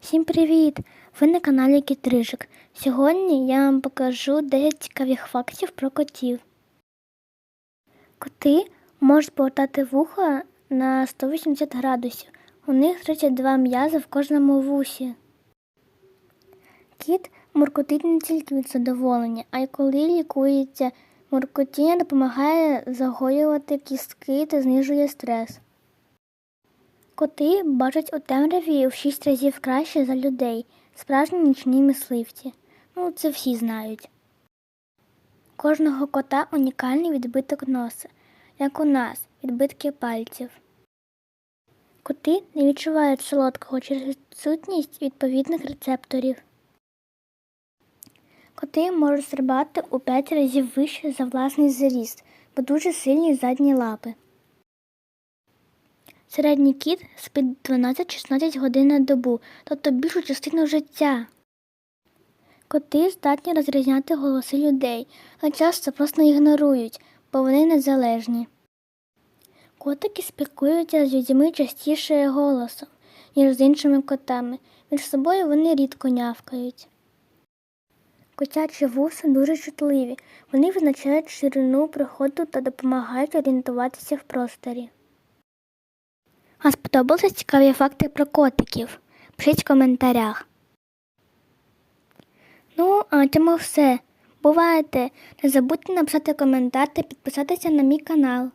Всім привіт! Ви на каналі Кітрижик. Сьогодні я вам покажу 10 цікавих фактів про котів. Коти можуть повертати вуха на 180 градусів. У них 32 м'язи в кожному вусі. Кіт муркотить не тільки від задоволення, а й коли лікується. Муркотіння допомагає загоювати кістки та знижує стрес. Коти бачать у темряві в шість разів краще за людей, справжні нічні мисливці. Ну, це всі знають. Кожного кота унікальний відбиток носа, як у нас, відбитки пальців. Коти не відчувають солодкого через відсутність відповідних рецепторів. Коти можуть стрибати у 5 разів вище за власний зріст, бо дуже сильні задні лапи. Середній кіт спить 12-16 годин на добу, тобто більшу частину життя. Коти здатні розрізняти голоси людей, але часто просто ігнорують, бо вони незалежні. Котики спілкуються з людьми частіше голосом, ніж з іншими котами. Між собою вони рідко нявкають. Котячі вуси дуже чутливі. Вони визначають ширину проходу та допомагають орієнтуватися в просторі. А сподобалися цікаві факти про котиків? Пишіть в коментарях. Ну, а на цьому все. Бувайте! Не забудьте написати коментар та підписатися на мій канал.